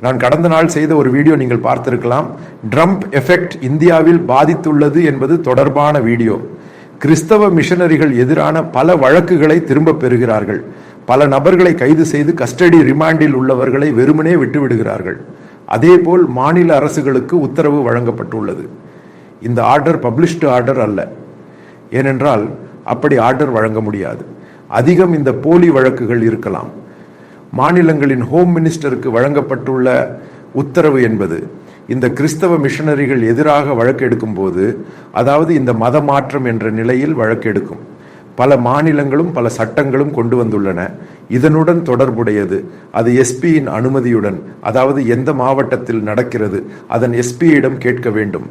நான் கடந்த நாள் செய்த ஒரு வீடியோ நீங்கள் பார்த்திருக்கலாம். ட்ரம்ப் எஃபெக்ட் இந்தியாவில் பாதித்துள்ளது என்பது தொடர்பான வீடியோ. கிறிஸ்தவ மிஷனரிகள் எதிரான பல வழக்குகளை திரும்ப பெறுகிறார்கள். பல நபர்களை கைது செய்து கஸ்டடி ரிமாண்டில் உள்ளவர்களை வெறுமனே விட்டுவிடுகிறார்கள். அதேபோல் மாநில அரசுகளுக்கு உத்தரவு வழங்கப்பட்டுள்ளது. இந்த ஆர்டர் பப்ளிஷ்டு ஆர்டர் அல்ல. ஏனென்றால் அப்படி ஆர்டர் வழங்க முடியாது. அதிகம் இந்த போலி வழக்குகள் இருக்கலாம். மாநிலங்களின் ஹோம் மினிஸ்டருக்கு வழங்கப்பட்டுள்ள உத்தரவு என்பது இந்த கிறிஸ்தவ மிஷனரிகள் எதிராக வழக்கு போது அதாவது இந்த மத மாற்றம் என்ற நிலையில் வழக்கெடுக்கும் பல மாநிலங்களும் பல சட்டங்களும் கொண்டு வந்துள்ளன. இதனுடன் தொடர்புடையது அது எஸ்பியின் அனுமதியுடன் அதாவது எந்த மாவட்டத்தில் நடக்கிறது அதன் எஸ்பியிடம் கேட்க வேண்டும்.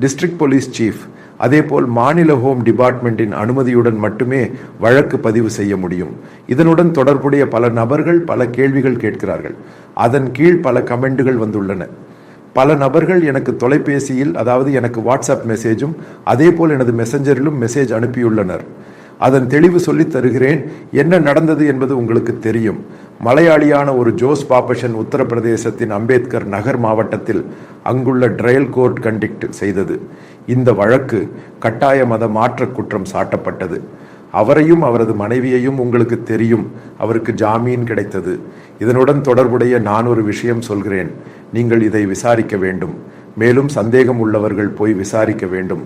டிஸ்ட்ரிக்ட் போலீஸ் சீஃப் அதேபோல் மாநில ஹோம் டிபார்ட்மெண்ட்டின் அனுமதியுடன் மட்டுமே வழக்கு பதிவு செய்ய முடியும். இதனுடன் தொடர்புடைய பல நபர்கள் பல கேள்விகள் கேட்கிறார்கள். அதன் கீழ் பல கமெண்டுகள் வந்துள்ளன. பல நபர்கள் எனக்கு தொலைபேசியில் அதாவது எனக்கு வாட்ஸ்அப் மெசேஜும் அதேபோல் எனது மெசஞ்சரிலும் மெசேஜ் அனுப்பியுள்ளனர். அதன் தெளிவு சொல்லித் தருகிறேன். என்ன நடந்தது என்பது உங்களுக்கு தெரியும். மலையாளியான ஒரு ஜோஸ் பாபஷன் உத்தரப்பிரதேசத்தின் அம்பேத்கர் நகர் மாவட்டத்தில் அங்குள்ள ட்ரையல் கோர்ட் கண்டிக்ட் செய்தது. இந்த வழக்கு கட்டாய மத மாற்ற குற்றம் சாட்டப்பட்டது. அவரையும் அவரது மனைவியையும் உங்களுக்கு தெரியும். அவருக்கு ஜாமீன் கிடைத்தது. இதனுடன் தொடர்புடைய நான் ஒரு விஷயம் சொல்கிறேன். நீங்கள் இதை விசாரிக்க வேண்டும். மேலும் சந்தேகம் உள்ளவர்கள் போய் விசாரிக்க வேண்டும்.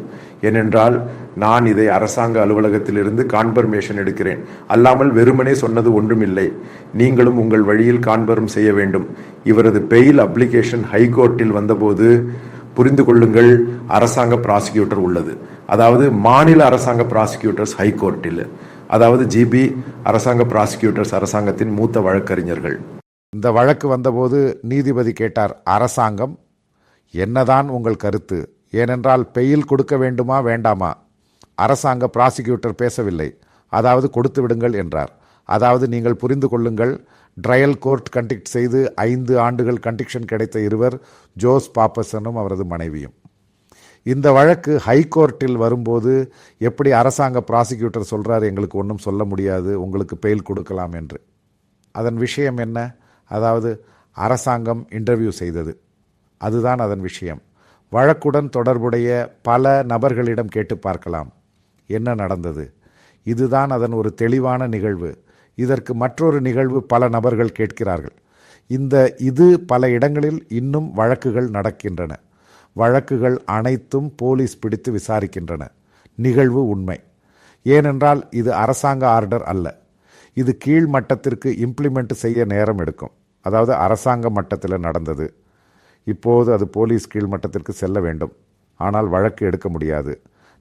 ஏனென்றால் நான் இதை அரசாங்க அலுவலகத்திலிருந்து கான்பர்மேஷன் எடுக்கிறேன். அல்லாமல் வெறுமனே சொன்னது ஒன்றுமில்லை. நீங்களும் உங்கள் வழியில் கான்பர்ம் செய்ய வேண்டும். இவரது பெயில் அப்ளிகேஷன் ஹைகோர்ட்டில் வந்தபோது புரிந்து கொள்ளுங்கள் அரசாங்க ப்ராசிக்யூட்டர் உள்ளது. அதாவது மாநில அரசாங்க ப்ராசிக்யூட்டர்ஸ் ஹைகோர்ட்டில். அதாவது ஜிபி அரசாங்க ப்ராசிக்யூட்டர்ஸ் அரசாங்கத்தின் மூத்த வழக்கறிஞர்கள். இந்த வழக்கு வந்தபோது நீதிபதி கேட்டார் அரசாங்கம் என்னதான் உங்கள் கருத்து? ஏனென்றால் பெயில் கொடுக்க வேண்டுமா வேண்டாமா? அரசாங்க ப்ராசிக்யூட்டர் பேசவில்லை. அதாவது கொடுத்து விடுங்கள் என்றார். அதாவது நீங்கள் புரிந்து கொள்ளுங்கள் ட்ரையல் கோர்ட் கண்டிக்ட் செய்து ஐந்து ஆண்டுகள் கண்டிக்ஷன் கிடைத்த இருவர் ஜோஸ் பாப்பசனும் அவரது மனைவியும். இந்த வழக்கு ஹைகோர்ட்டில் வரும்போது எப்படி அரசாங்க ப்ராசிக்யூட்டர் சொல்கிறார் எங்களுக்கு ஒன்றும் சொல்ல முடியாது உங்களுக்கு பெயில் கொடுக்கலாம் என்று. அதன் விஷயம் என்ன? அதாவது அரசாங்கம் இன்டர்வியூ செய்தது. அதுதான் அதன் விஷயம். வழக்குடன் தொடர்புடைய பல நபர்களிடம் கேட்டு பார்க்கலாம். என்ன நடந்தது? இதுதான் அதன் ஒரு தெளிவான நிகழ்வு. இதற்கு மற்றொரு நிகழ்வு பல நபர்கள் கேட்கிறார்கள். இந்த இது பல இடங்களில் இன்னும் வழக்குகள் நடக்கின்றன. வழக்குகள் அனைத்தும் போலீஸ் பிடித்து விசாரிக்கின்றன. நிகழ்வு உண்மை. ஏனென்றால் இது அரசாங்க ஆர்டர் அல்ல. இது கீழ் மட்டத்திற்கு இம்ப்ளிமெண்ட் செய்ய நேரம் எடுக்கும். அதாவது அரசாங்க மட்டத்தில் நடந்தது. இப்போது அது போலீஸ் கீழ் மட்டத்திற்கு செல்ல வேண்டும். ஆனால் வழக்கு எடுக்க முடியாது.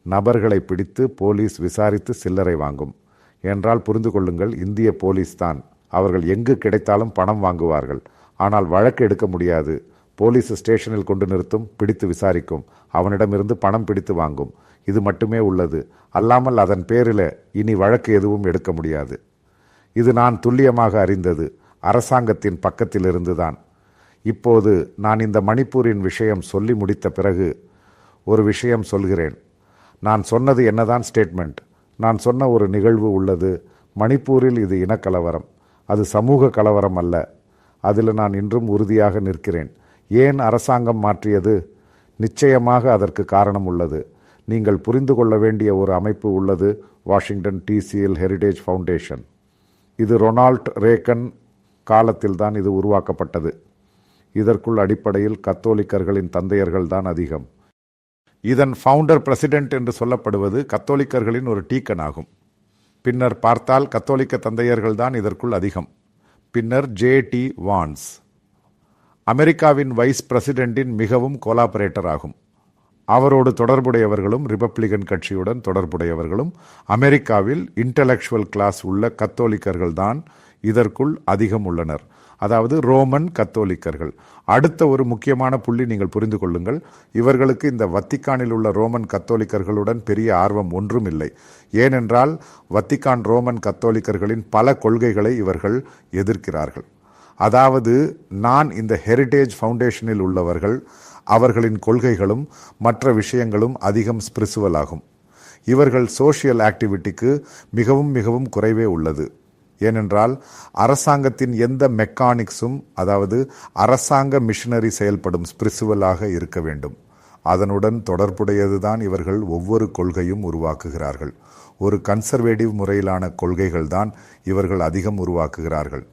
நபர்களை பிடித்து போலீஸ் விசாரித்து சில்லறை வாங்கும். என்றால் புரிந்து கொள்ளுங்கள் இந்திய போலீஸ் தான். அவர்கள் எங்கு கிடைத்தாலும் பணம் வாங்குவார்கள். ஆனால் வழக்கு எடுக்க முடியாது. போலீஸ் ஸ்டேஷனில் கொண்டு நிறுத்தும் பிடித்து விசாரிக்கும். அவனிடமிருந்து பணம் பிடித்து வாங்கும். இது மட்டுமே உள்ளது. அல்லாமல் அதன் பேரில் இனி வழக்கு எதுவும் எடுக்க முடியாது. இது நான் துல்லியமாக அறிந்தது. அரசாங்கத்தின் பக்கத்திலிருந்து தான் இப்போது நான் இந்த மணிப்பூரின் விஷயம் சொல்லி முடித்த பிறகு ஒரு விஷயம் சொல்கிறேன். நான் சொன்னது என்னதான் ஸ்டேட்மெண்ட் நான் சொன்ன ஒரு நிகழ்வு உள்ளது. மணிப்பூரில் இது இனக்கலவரம். அது சமூக கலவரம் அல்ல. அதில் நான் இன்றும் உறுதியாக நிற்கிறேன். ஏன் அரசாங்கம் மாற்றியது? நிச்சயமாக அதற்கு காரணம் உள்ளது. நீங்கள் புரிந்து கொள்ள வேண்டிய ஒரு அமைப்பு உள்ளது. Washington TCL heritage foundation. இது ரொனால்ட் ரேக்கன் காலத்தில்தான் இது உருவாக்கப்பட்டது. இதற்குள் அடிப்படையில் கத்தோலிக்கர்களின் தந்தையர்கள் தான் அதிகம். இதன் ஃபவுண்டர் பிரசிடென்ட் என்று சொல்லப்படுவது கத்தோலிக்கர்களின் ஒரு டீக்கன் ஆகும் பின்னர் பார்த்தால் கத்தோலிக்க தந்தையர்கள் தான் இதற்குள் அதிகம். பின்னர் ஜே டி வான்ஸ் அமெரிக்காவின் வைஸ் பிரசிடென்ட்டின் மிகவும் கோலாபரேட்டர் ஆகும். அவரோடு தொடர்புடையவர்களும் ரிபப்ளிகன் கட்சியுடன் தொடர்புடையவர்களும் அமெரிக்காவில் இன்டலெக்சுவல் கிளாஸ் உள்ள கத்தோலிக்கர்கள் தான் இதற்குள் அதிகம் உள்ளனர். அதாவது ரோமன் கத்தோலிக்கர்கள். அடுத்த ஒரு முக்கியமான புள்ளி நீங்கள் புரிந்து கொள்ளுங்கள். இவர்களுக்கு இந்த வத்திக்கானில் உள்ள ரோமன் கத்தோலிக்கர்களுடன் பெரிய ஆர்வம் ஒன்றும் இல்லை. ஏனென்றால் வத்திக்கான் ரோமன் கத்தோலிக்கர்களின் பல கொள்கைகளை இவர்கள் எதிர்க்கிறார்கள். அதாவது நான் இந்த ஹெரிடேஜ் ஃபவுண்டேஷனில் உள்ளவர்கள் அவர்களின் கொள்கைகளும் மற்ற விஷயங்களும் அதிகம் ஸ்பிரிசுவல் ஆகும் இவர்கள் சோஷியல் ஆக்டிவிட்டிக்கு மிகவும் மிகவும் குறைவே உள்ளது. ஏனென்றால் அரசாங்கத்தின் எந்த மெக்கானிக்ஸும் அதாவது அரசாங்க மிஷினரி செயல்படும் ஸ்பிரிசுவலாக இருக்க வேண்டும். அதனுடன் தொடர்புடையதுதான் இவர்கள் ஒவ்வொரு கொள்கையும் உருவாக்குகிறார்கள். ஒரு கன்சர்வேட்டிவ் முறையிலான கொள்கைகள்தான் இவர்கள் அதிகம் உருவாக்குகிறார்கள்.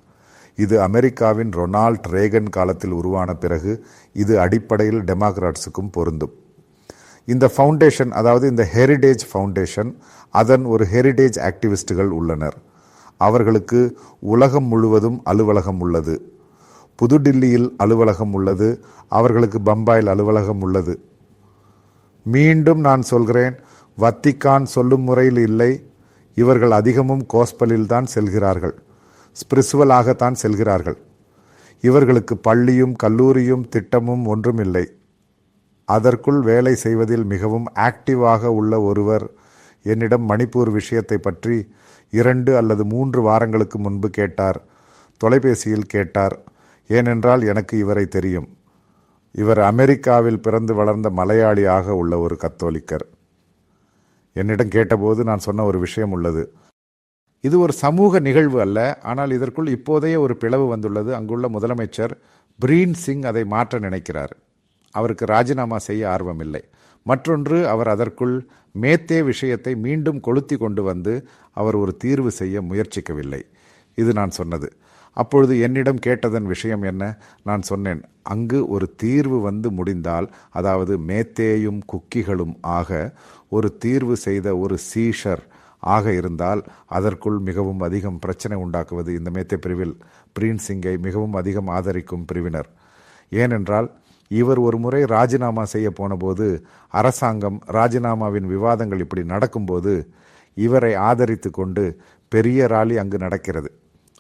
இது அமெரிக்காவின் ரொனால்ட் ரேகன் காலத்தில் உருவான பிறகு இது அடிப்படையில் டெமோக்ராட்ஸுக்கும் பொருந்தும். இந்த ஃபவுண்டேஷன் அதாவது இந்த ஹெரிடேஜ் ஃபவுண்டேஷன் அதன் ஒரு ஹெரிடேஜ் ஆக்டிவிஸ்டுகள் உள்ளனர். அவர்களுக்கு உலகம் முழுவதும் அலுவலகம் உள்ளது. புதுடில்லியில் அலுவலகம் உள்ளது. அவர்களுக்கு பம்பாயில் அலுவலகம் உள்ளது. மீண்டும் நான் சொல்கிறேன் வத்திக்கான் சொல்லும் முறையில் இல்லை. இவர்கள் அதிகமும் கோஸ்பலில் தான் செல்கிறார்கள். ஸ்பிரிச்சுவலாகத்தான் செல்கிறார்கள். இவர்களுக்கு பள்ளியும் கல்லூரியும் திட்டமும் ஒன்றுமில்லை அதற்குள் வேலை செய்வதில் மிகவும் ஆக்டிவாக உள்ள ஒருவர் என்னிடம் மணிப்பூர் விஷயத்தை பற்றி இரண்டு அல்லது மூன்று வாரங்களுக்கு முன்பு கேட்டார். தொலைபேசியில் கேட்டார். ஏனென்றால் எனக்கு இவரை தெரியும். இவர் அமெரிக்காவில் பிறந்து வளர்ந்த மலையாளியாக உள்ள ஒரு கத்தோலிக்கர். என்னிடம் கேட்டபோது நான் சொன்ன ஒரு விஷயம் உள்ளது. இது ஒரு சமூக நிகழ்வு அல்ல. ஆனால் இதற்குள் இப்போதைய ஒரு பிளவு வந்துள்ளது. அங்குள்ள முதலமைச்சர் பிரீன் சிங் அதை மாற்ற நினைக்கிறார். அவருக்கு ராஜினாமா செய்ய ஆர்வமில்லை. மற்றொன்று அவர் அதற்குள் மேத்தே விஷயத்தை மீண்டும் கொளுத்தி கொண்டு வந்து அவர் ஒரு தீர்வு செய்ய முயற்சிக்கவில்லை. இது நான் சொன்னது. அப்பொழுது என்னிடம் கேட்டதன் விஷயம் என்ன? நான் சொன்னேன் அங்கு ஒரு தீர்வு வந்து முடிந்தால் அதாவது மேத்தேயும் குக்கிகளும் ஆக ஒரு தீர்வு செய்த ஒரு சீஷர் ஆக இருந்தால் அதற்குள் மிகவும் அதிகம் பிரச்சனை உண்டாக்குவது இந்த மேத்தே பிரிவில். பிரீன் சிங்கை மிகவும் அதிகம் ஆதரிக்கும் பிரிவினர். ஏனென்றால் இவர் ஒரு முறை ராஜினாமா செய்ய போனபோது அரசாங்கம் ராஜினாமாவின் விவாதங்கள் இப்படி நடக்கும்போது இவரை ஆதரித்து கொண்டு பெரிய ராலி அங்கு நடக்கிறது.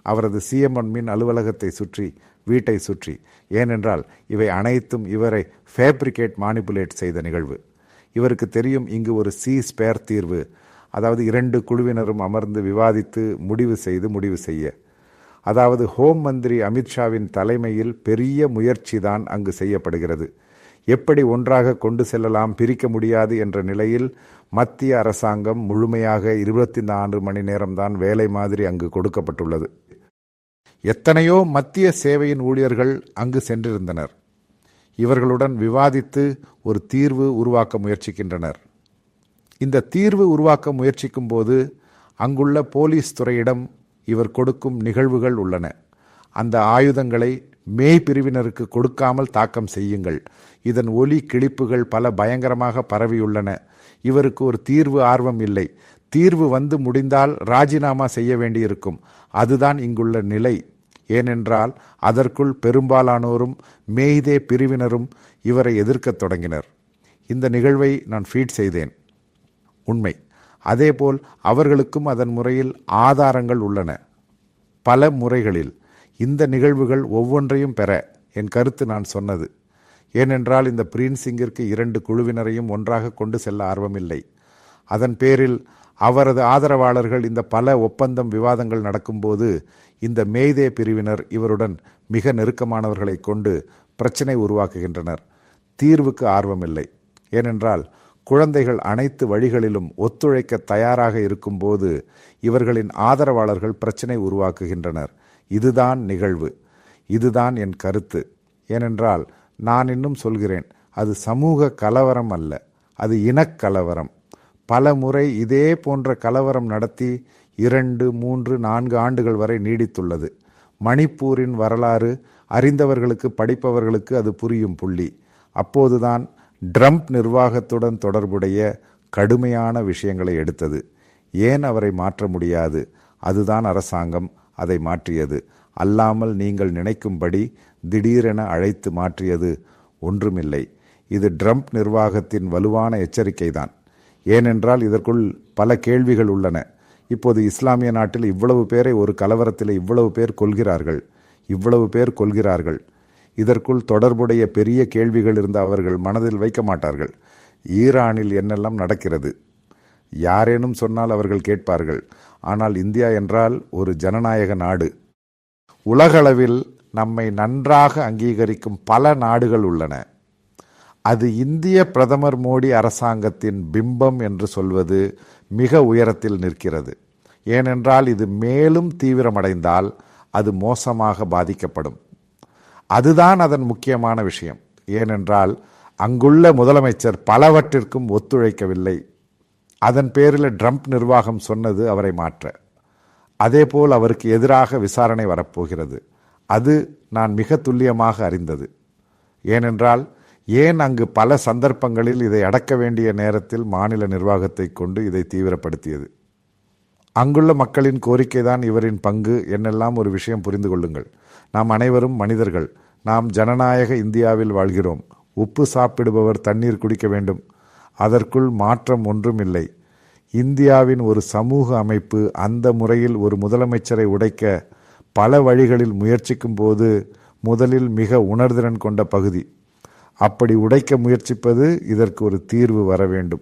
அவரது சிஎம்என் மின் அலுவலகத்தை சுற்றி வீட்டை சுற்றி ஏனென்றால் இவை அனைத்தும் இவரை ஃபேப்ரிகேட் மானிப்புலேட் செய்த நிகழ்வு. இவருக்கு தெரியும் இங்கு ஒரு சி ஸ்பேர் தீர்வு. அதாவது இரண்டு குழுவினரும் அமர்ந்து விவாதித்து முடிவு செய்து முடிவு செய்ய. அதாவது ஹோம் மந்திரி அமித்ஷாவின் தலைமையில் பெரிய முயற்சி தான் அங்கு செய்யப்படுகிறது. எப்படி ஒன்றாக கொண்டு செல்லலாம் பிரிக்க முடியாது என்ற நிலையில் மத்திய அரசாங்கம் முழுமையாக இருபத்தி நான்கு மணி நேரம்தான் வேலை மாதிரி அங்கு கொடுக்கப்பட்டுள்ளது. எத்தனையோ மத்திய சேவையின் ஊழியர்கள் அங்கு சென்றிருந்தனர். இவர்களுடன் விவாதித்து ஒரு தீர்வு உருவாக்க முயற்சிக்கின்றனர். இந்த தீர்வு உருவாக்க முயற்சிக்கும் போது அங்குள்ள போலீஸ் துறையிடம் இவர் கொடுக்கும் நிகழ்வுகள் உள்ளன. அந்த ஆயுதங்களை மேய் பிரிவினருக்கு கொடுக்காமல் தாக்கம் செய்யுங்கள். இதன் ஒலி கிளிப்புகள் பல பயங்கரமாக பரவியுள்ளன. இவருக்கு ஒரு தீர்வு ஆர்வம் இல்லை. தீர்வு வந்து முடிந்தால் ராஜினாமா செய்ய வேண்டியிருக்கும். அதுதான் இங்குள்ள நிலை. ஏனென்றால் அதற்குள் பெரும்பாலானோரும் மேய்தே பிரிவினரும் இவரை எதிர்க்கத் தொடங்கினர். இந்த நிகழ்வை நான் ஃபீட் செய்தேன். உண்மை. அதேபோல் அவர்களுக்கும் அதன் முறையில் ஆதாரங்கள் உள்ளன. பல முறைகளில் இந்த நிகழ்வுகள் ஒவ்வொன்றையும் பெற என் கருத்து நான் சொன்னது. ஏனென்றால் இந்த பிரீன்சிங்கிற்கு இரண்டு குழுவினரையும் ஒன்றாக கொண்டு செல்ல ஆர்வமில்லை. அதன் பேரில் அவரது ஆதரவாளர்கள் இந்த பல ஒப்பந்தம் விவாதங்கள் நடக்கும்போது இந்த மேய்தே பிரிவினர் இவருடன் மிக நெருக்கமானவர்களை கொண்டு பிரச்சனை உருவாக்குகின்றனர். தீர்வுக்கு ஆர்வமில்லை. ஏனென்றால் குழந்தைகள் அனைத்து வழிகளிலும் ஒத்துழைக்க தயாராக இருக்கும்போது இவர்களின் ஆதரவாளர்கள் பிரச்சனை உருவாக்குகின்றனர். இதுதான் நிகழ்வு. இதுதான் என் கருத்து. ஏனென்றால் நான் இன்னும் சொல்கிறேன் அது சமூக கலவரம் அல்ல அது இனக்கலவரம் பல முறை இதே போன்ற கலவரம் நடத்தி இரண்டு மூன்று நான்கு ஆண்டுகள் வரை நீடித்துள்ளது. மணிப்பூரின் வரலாறு அறிந்தவர்களுக்கு படிப்பவர்களுக்கு அது புரியும் புள்ளி. அப்போதுதான் ட்ரம்ப் நிர்வாகத்துடன் தொடர்புடைய கடுமையான விஷயங்களை எடுத்தது. ஏன் அவரை மாற்ற முடியாது? அதுதான் அரசாங்கம் அதை மாற்றியது. அல்லாமல் நீங்கள் நினைக்கும்படி திடீரென அழைத்து மாற்றியது ஒன்றுமில்லை. இது ட்ரம்ப் நிர்வாகத்தின் வலுவான எச்சரிக்கைதான். ஏனென்றால் இதற்குள் பல கேள்விகள் உள்ளன. இப்போது இஸ்லாமிய நாட்டில் இவ்வளவு பேரை ஒரு கலவரத்தில் இவ்வளவு பேர் கொள்கிறார்கள் இவ்வளவு பேர் கொள்கிறார்கள் இதற்குள் தொடர்புடைய பெரிய கேள்விகள் இருந்த அவர்கள் மனதில் வைக்க மாட்டார்கள். ஈரானில் என்னெல்லாம் நடக்கிறது? யாரேனும் சொன்னால் அவர்கள் கேட்பார்கள். ஆனால் இந்தியா என்றால் ஒரு ஜனநாயக நாடு. உலகளவில் நம்மை நன்றாக அங்கீகரிக்கும் பல நாடுகள் உள்ளன. அது இந்திய பிரதமர் மோடி அரசாங்கத்தின் பிம்பம் என்று சொல்வது மிக உயரத்தில் நிற்கிறது. ஏனென்றால் இது மேலும் தீவிரமடைந்தால் அது மோசமாக பாதிக்கப்படும். அதுதான் அதன் முக்கியமான விஷயம். ஏனென்றால் அங்குள்ள முதலமைச்சர் பலவற்றிற்கும் ஒத்துழைக்கவில்லை. அதன் பேரில் ட்ரம்ப் நிர்வாகம் சொன்னது அவரை மாற்ற. அதேபோல் அவருக்கு எதிராக விசாரணை வரப்போகிறது. அது நான் மிக துல்லியமாக அறிந்தது. ஏனென்றால் ஏன் அங்கு பல சந்தர்ப்பங்களில் இதை அடக்க வேண்டிய நேரத்தில் மாநில நிர்வாகத்தை கொண்டு இதை தீவிரப்படுத்தியது? அங்குள்ள மக்களின் கோரிக்கைதான் இவரின் பங்கு. என்னெல்லாம் ஒரு விஷயம் புரிந்து கொள்ளுங்கள். நாம் அனைவரும் மனிதர்கள். நாம் ஜனநாயக இந்தியாவில் வாழ்கிறோம். உப்பு சாப்பிடுபவர் தண்ணீர் குடிக்க வேண்டும். அதற்குள் மாற்றம் ஒன்றும் இல்லை. இந்தியாவின் ஒரு சமூக அமைப்பு அந்த முறையில் ஒரு முதலமைச்சரை உடைக்க பல வழிகளில் முயற்சிக்கும் போது முதலில் மிக உணர்திறன் கொண்ட பகுதி. அப்படி உடைக்க முயற்சிப்பது இதற்கு ஒரு தீர்வு வர வேண்டும்.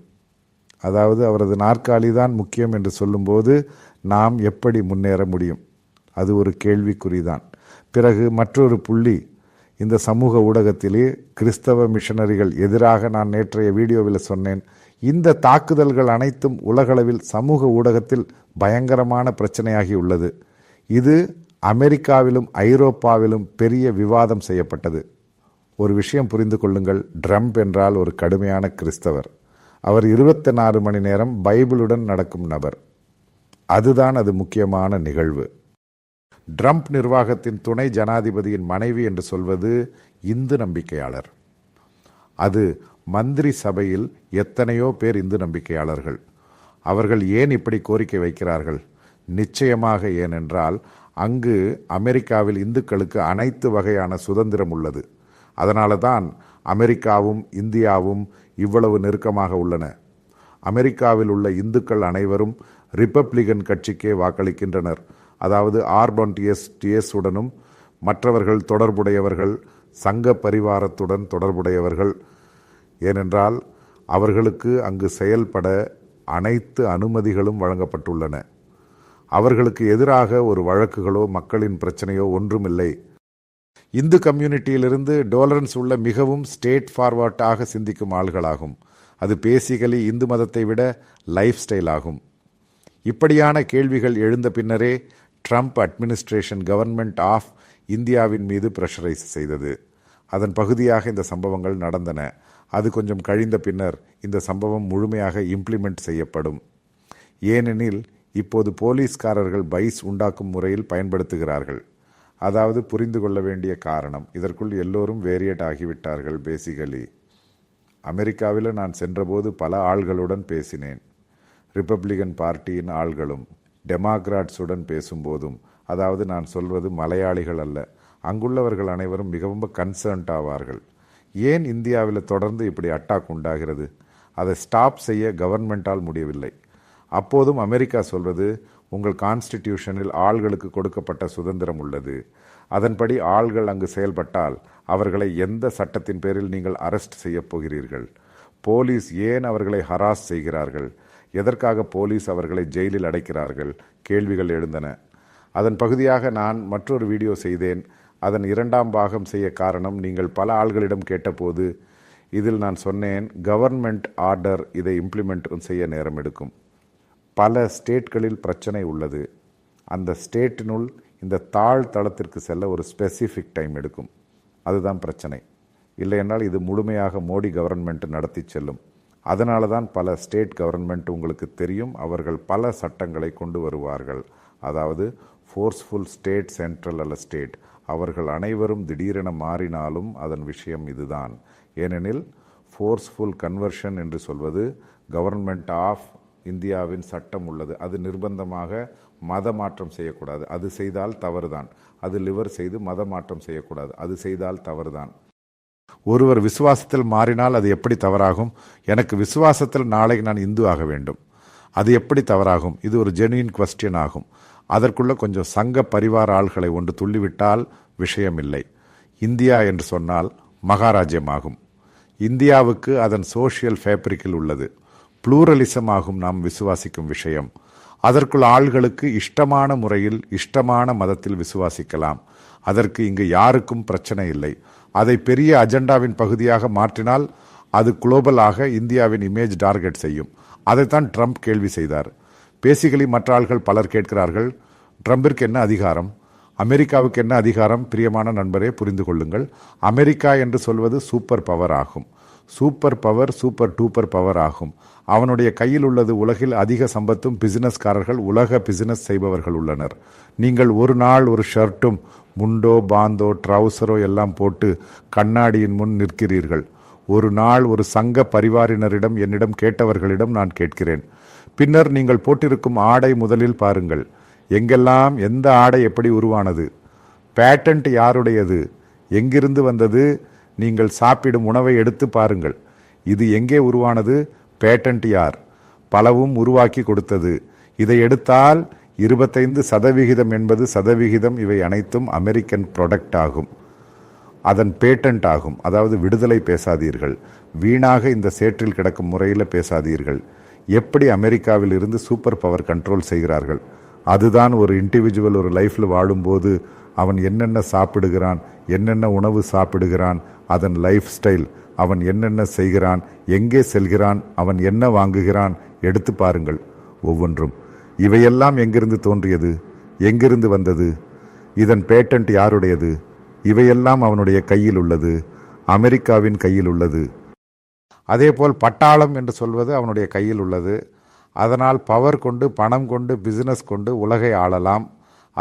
அதாவது அவரது நாற்காலி தான் முக்கியம் என்று சொல்லும்போது நாம் எப்படி முன்னேற முடியும்? அது ஒரு கேள்விக்குறிதான். பிறகு மற்றொரு புள்ளி இந்த சமூக ஊடகத்திலே கிறிஸ்தவ மிஷனரிகள் எதிராக நான் நேற்றைய வீடியோவில் சொன்னேன். இந்த தாக்குதல்கள் அனைத்தும் உலகளவில் சமூக ஊடகத்தில் பயங்கரமான பிரச்சனையாகி உள்ளது. இது அமெரிக்காவிலும் ஐரோப்பாவிலும் பெரிய விவாதம் செய்யப்பட்டது. ஒரு விஷயம் புரிந்து கொள்ளுங்கள் ட்ரம்ப் என்றால் ஒரு கடுமையான கிறிஸ்தவர். அவர் இருபத்தி நாலு மணி நேரம் பைபிளுடன் நடக்கும் நபர். அதுதான் அது முக்கியமான நிகழ்வு. ட்ரம்ப் நிர்வாகத்தின் துணை ஜனாதிபதியின் மனைவி என்று சொல்வது இந்து நம்பிக்கையாளர். அது மந்திரி சபையில் எத்தனையோ பேர் இந்து நம்பிக்கையாளர்கள். அவர்கள் ஏன் இப்படி கோரிக்கை வைக்கிறார்கள்? நிச்சயமாக ஏனென்றால் அங்கு அமெரிக்காவில் இந்துக்களுக்கு அனைத்து வகையான சுதந்திரம் உள்ளது. அதனால தான் அமெரிக்காவும் இந்தியாவும் இவ்வளவு நெருக்கமாக உள்ளன. அமெரிக்காவில் உள்ள இந்துக்கள் அனைவரும் ரிப்பப்ளிகன் கட்சிக்கே வாக்களிக்கின்றனர். அதாவது ஆர்பன் டிஎஸ் டிஎஸ் உடனும் மற்றவர்கள் தொடர்புடையவர்கள் சங்க பரிவாரத்துடன் தொடர்புடையவர்கள். ஏனென்றால் அவர்களுக்கு அங்கு செயல்பட அனைத்து அனுமதிகளும் வழங்கப்பட்டுள்ளன. அவர்களுக்கு எதிராக ஒரு வழக்குகளோ மக்களின் பிரச்சனையோ ஒன்றுமில்லை. இந்து கம்யூனிட்டியிலிருந்து டோலரன்ஸ் உள்ள மிகவும் ஸ்டேட் ஃபார்வர்டாக சிந்திக்கும் ஆள்களாகும். அது பேசிக்கலி இந்து மதத்தை விட லைஃப் ஸ்டைல் ஆகும். இப்படியான கேள்விகள் எழுந்த பின்னரே ட்ரம்ப் அட்மினிஸ்ட்ரேஷன் கவர்மெண்ட் ஆஃப் இந்தியாவின் மீது ப்ரெஷரைஸ் செய்தது. அதன் பகுதியாக இந்த சம்பவங்கள் நடந்தன. அது கொஞ்சம் கழிந்த பின்னர் இந்த சம்பவம் முழுமையாக இம்ப்ளிமெண்ட் செய்யப்படும். ஏனெனில் இப்போது போலீஸ்காரர்கள் பைஸ் உண்டாக்கும் முறையில் பயன்படுத்துகிறார்கள். அதாவது புரிந்து கொள்ள வேண்டிய காரணம் இதற்குள் எல்லோரும் வேரியட் ஆகிவிட்டார்கள் பேசிக்கலி அமெரிக்காவில் நான் சென்றபோது பல ஆள்களுடன் பேசினேன். ரிப்பப்ளிகன் பார்ட்டியின் ஆள்களும் டெமாக்ராட்ஸுடன் பேசும்போதும் அதாவது நான் சொல்வது மலையாளிகள் அல்ல அங்குள்ளவர்கள் அனைவரும் மிகவும் கன்சர்ன்ட் ஆவார்கள். ஏன் இந்தியாவில் தொடர்ந்து இப்படி அட்டாக் உண்டாகிறது? அதை ஸ்டாப் செய்ய கவர்மெண்டால் முடியவில்லை. அப்போதும் அமெரிக்கா சொல்வது உங்கள் கான்ஸ்டிடியூஷனில் ஆள்களுக்கு கொடுக்கப்பட்ட சுதந்திரம் உள்ளது. அதன்படி ஆள்கள் அங்கு செயல்பட்டால் அவர்களை எந்த சட்டத்தின் பேரில் நீங்கள் அரெஸ்ட் செய்யப் போகிறீர்கள்? போலீஸ் ஏன் அவர்களை ஹராஸ் செய்கிறார்கள்? எதற்காக போலீஸ் அவர்களை ஜெயிலில் அடைக்கிறார்கள்? கேள்விகள் எழுந்தன. அதன் பகுதியாக நான் மற்றொரு வீடியோ செய்தேன். அதன் இரண்டாம் பாகம் செய்ய காரணம் நீங்கள் பல ஆள்களிடம் கேட்டபோது இதில் நான் சொன்னேன் கவர்மெண்ட் ஆர்டர் இதை இம்ப்ளிமெண்ட் செய்ய நேரம் எடுக்கும். பல ஸ்டேட்களில் பிரச்சனை உள்ளது. அந்த ஸ்டேட்டினுள் இந்த தாழ் தளத்திற்கு செல்ல ஒரு ஸ்பெசிஃபிக் டைம் எடுக்கும். அதுதான் பிரச்சனை. இல்லையென்றால் இது முழுமையாக மோடி கவர்மெண்ட் நடத்தி செல்லும். அதனால தான் பல ஸ்டேட் கவர்மெண்ட் உங்களுக்கு தெரியும் அவர்கள் பல சட்டங்களை கொண்டு வருவார்கள். அதாவது ஃபோர்ஸ்ஃபுல் ஸ்டேட் சென்ட்ரல் அல்ல ஸ்டேட் அவர்கள் அனைவரும் திடீரென மாறினாலும் அதன் விஷயம் இதுதான். ஏனெனில் ஃபோர்ஸ்ஃபுல் கன்வர்ஷன் என்று சொல்வது கவர்மெண்ட் ஆஃப் இந்தியாவின் சட்டம் உள்ளது. அது நிர்பந்தமாக மத மாற்றம் செய்யக்கூடாது. அது செய்தால் தவறுதான். அது லிவர் செய்து மத மாற்றம் செய்யக்கூடாது. அது செய்தால் தவறுதான். ஒருவர் விசுவாசத்தில் மாறினால் அது எப்படி தவறாகும்? எனக்கு விசுவாசத்தில் நாளை நான் இந்து ஆக வேண்டும். அது எப்படி தவறாகும்? இது ஒரு ஜெனுவின் கொஸ்டின் ஆகும். அதற்குள்ளே கொஞ்சம் சங்க பரிவார ஆள்களை ஒன்று துள்ளிவிட்டால் விஷயமில்லை. இந்தியா என்று சொன்னால் மகாராஜ்யம் ஆகும் இந்தியாவுக்கு அதன் சோஷியல் ஃபேப்ரிக்கில் உள்ளது. ப்ளூரலிசம் ஆகும் நாம் விசுவாசிக்கும் விஷயம். அதற்குள் ஆள்களுக்கு இஷ்டமான முறையில் இஷ்டமான மதத்தில் விசுவாசிக்கலாம். அதற்கு இங்கு யாருக்கும் பிரச்சனை இல்லை. அதை பெரிய அஜெண்டாவின் பகுதியாக மாற்றினால் அது குளோபலாக இந்தியாவின் இமேஜ் டார்கெட் செய்யும். அதைத்தான் ட்ரம்ப் கேள்வி செய்தார். பேசிக்கலி மற்ற ஆள்கள் பலர் கேட்கிறார்கள் ட்ரம்பிற்கு என்ன அதிகாரம்? அமெரிக்காவுக்கு என்ன அதிகாரம்? பிரியமான நண்பரே புரிந்து கொள்ளுங்கள். அமெரிக்கா என்று சொல்வது சூப்பர் பவர் ஆகும். Super power super duper power ஆகும். அவனுடைய கையில் உள்ளது உலகில் அதிக சம்பத்தும் பிசினஸ்காரர்கள் உலக பிசினஸ் செய்பவர்கள் உள்ளனர். நீங்கள் ஒரு நாள் ஒரு ஷர்ட்டும் முண்டோ பாந்தோ ட்ரவுசரோ எல்லாம் போட்டு கண்ணாடியின் முன் நிற்கிறீர்கள். ஒரு நாள் ஒரு சங்க பரிவாரினரிடம் என்னிடம் கேட்டவர்களிடம் நான் கேட்கிறேன். பின்னர் நீங்கள் போட்டிருக்கும் ஆடை முதலில் பாருங்கள். எங்கெல்லாம் எந்த ஆடை எப்படி உருவானது? பேட்டன்ட் யாருடையது? எங்கிருந்து வந்தது? நீங்கள் சாப்பிடும் உணவை எடுத்து பாருங்கள். இது எங்கே உருவானது? பேட்டன்ட் யார்? பலவும் உருவாக்கி கொடுத்தது. இதை எடுத்தால் இருபத்தைந்து சதவிகிதம் என்பது சதவிகிதம் இவை அனைத்தும் அமெரிக்கன் ப்ராடக்ட் ஆகும். அதன் பேட்டன்ட் ஆகும். அதாவது விடுதலை பேசாதீர்கள். வீணாக இந்த சேற்றில் கிடக்கும் முறையில் பேசாதீர்கள். எப்படி அமெரிக்காவில் இருந்து சூப்பர் பவர் கண்ட்ரோல் செய்கிறார்கள்? அதுதான் ஒரு இண்டிவிஜுவல் ஒரு லைஃப்பில் வாழும்போது அவன் என்னென்ன சாப்பிடுகிறான் என்னென்ன உணவு சாப்பிடுகிறான் அதன் லைஃப் ஸ்டைல் அவன் என்னென்ன செய்கிறான் எங்கே செல்கிறான் அவன் என்ன வாங்குகிறான் எடுத்து பாருங்கள். ஒவ்வொன்றும் இவையெல்லாம் எங்கிருந்து தோன்றியது எங்கிருந்து வந்தது இதன் பேட்டன்ட் யாருடையது இவையெல்லாம் அவனுடைய கையில் உள்ளது அமெரிக்காவின் கையில் உள்ளது. அதேபோல் பட்டாளம் என்று சொல்வது அவனுடைய கையில் உள்ளது. அதனால் பவர் கொண்டு பணம் கொண்டு பிசினஸ் கொண்டு உலகை ஆளலாம்.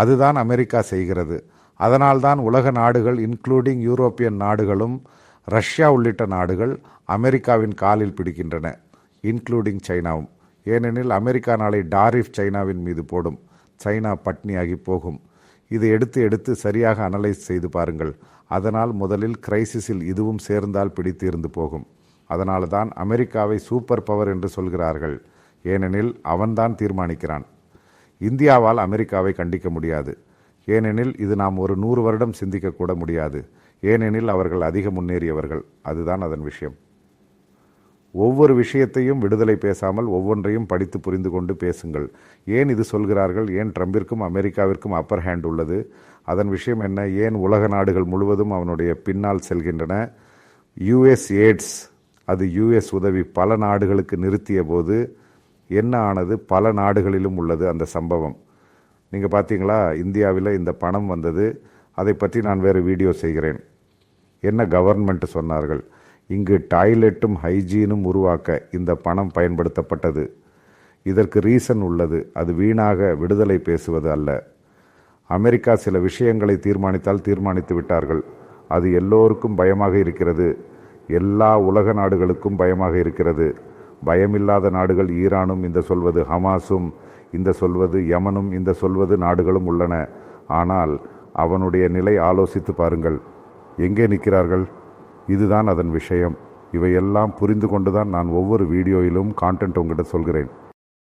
அதுதான் அமெரிக்கா செய்கிறது. அதனால்தான் உலக நாடுகள் இன்க்ளூடிங் யூரோப்பியன் நாடுகளும் ரஷ்யா உள்ளிட்ட நாடுகள் அமெரிக்காவின் காலில் பிடிக்கின்றன இன்க்ளூடிங் சைனாவும். ஏனெனில் அமெரிக்கா நாளை டாரிஃப் சைனாவின் மீது போடும். சைனா பட்னியாகி போகும். இதை எடுத்து எடுத்து சரியாக அனலைஸ் செய்து பாருங்கள். அதனால் முதலில் கிரைசிஸில் இதுவும் சேர்ந்தால் பிடித்து இருந்து போகும். அதனால தான் அமெரிக்காவை சூப்பர் பவர் என்று சொல்கிறார்கள். ஏனெனில் அவன்தான் தீர்மானிக்கிறான். இந்தியாவால் அமெரிக்காவை கண்டிக்க முடியாது. ஏனெனில் இது நாம் ஒரு நூறு வருடம் சிந்திக்கக்கூட முடியாது. ஏனெனில் அவர்கள் அதிக முன்னேறியவர்கள். அதுதான் அதன் விஷயம். ஒவ்வொரு விஷயத்தையும் விடுதலை பேசாமல் ஒவ்வொன்றையும் படித்து புரிந்து கொண்டு பேசுங்கள். ஏன் இது சொல்கிறார்கள்? ஏன் ட்ரம்பிற்கும் அமெரிக்காவிற்கும் அப்பர் ஹேண்ட் உள்ளது? அதன் விஷயம் என்ன? ஏன் உலக நாடுகள் முழுவதும் அவனுடைய பின்னால் செல்கின்றன? யுஎஸ் ஏட்ஸ் அது யுஎஸ் உதவி பல நாடுகளுக்கு நிறுத்திய போது என்ன ஆனது? பல நாடுகளிலும் உள்ளது அந்த சம்பவம். நீங்கள் பார்த்தீங்களா இந்தியாவில் இந்த பணம் வந்தது. அதை பற்றி நான் வேறு வீடியோ செய்கிறேன். என்ன கவர்மெண்ட் சொன்னார்கள்? இங்கு டாய்லெட்டும் ஹைஜீனும் உருவாக்க இந்த பணம் பயன்படுத்தப்பட்டது. இதற்கு ரீசன் உள்ளது. அது வீணாக விடுதலை பேசுவது அல்ல. அமெரிக்கா சில விஷயங்களை தீர்மானித்தால் தீர்மானித்து விட்டார்கள். அது எல்லோருக்கும் பயமாக இருக்கிறது. எல்லா உலக நாடுகளுக்கும் பயமாக இருக்கிறது. பயமில்லாத நாடுகள் ஈரானும் இந்த சொல்வது ஹமாஸும் இந்த சொல்வது யமனும் இந்த சொல்வது நாடுகளும் உள்ளன. ஆனால் அவனுடைய நிலை ஆலோசித்து பாருங்கள். எங்கே நிற்கிறார்கள்? இதுதான் அதன் விஷயம். இவையெல்லாம் புரிந்து கொண்டுதான் நான் ஒவ்வொரு வீடியோயிலும் கான்டென்ட் உங்ககிட்ட சொல்கிறேன்.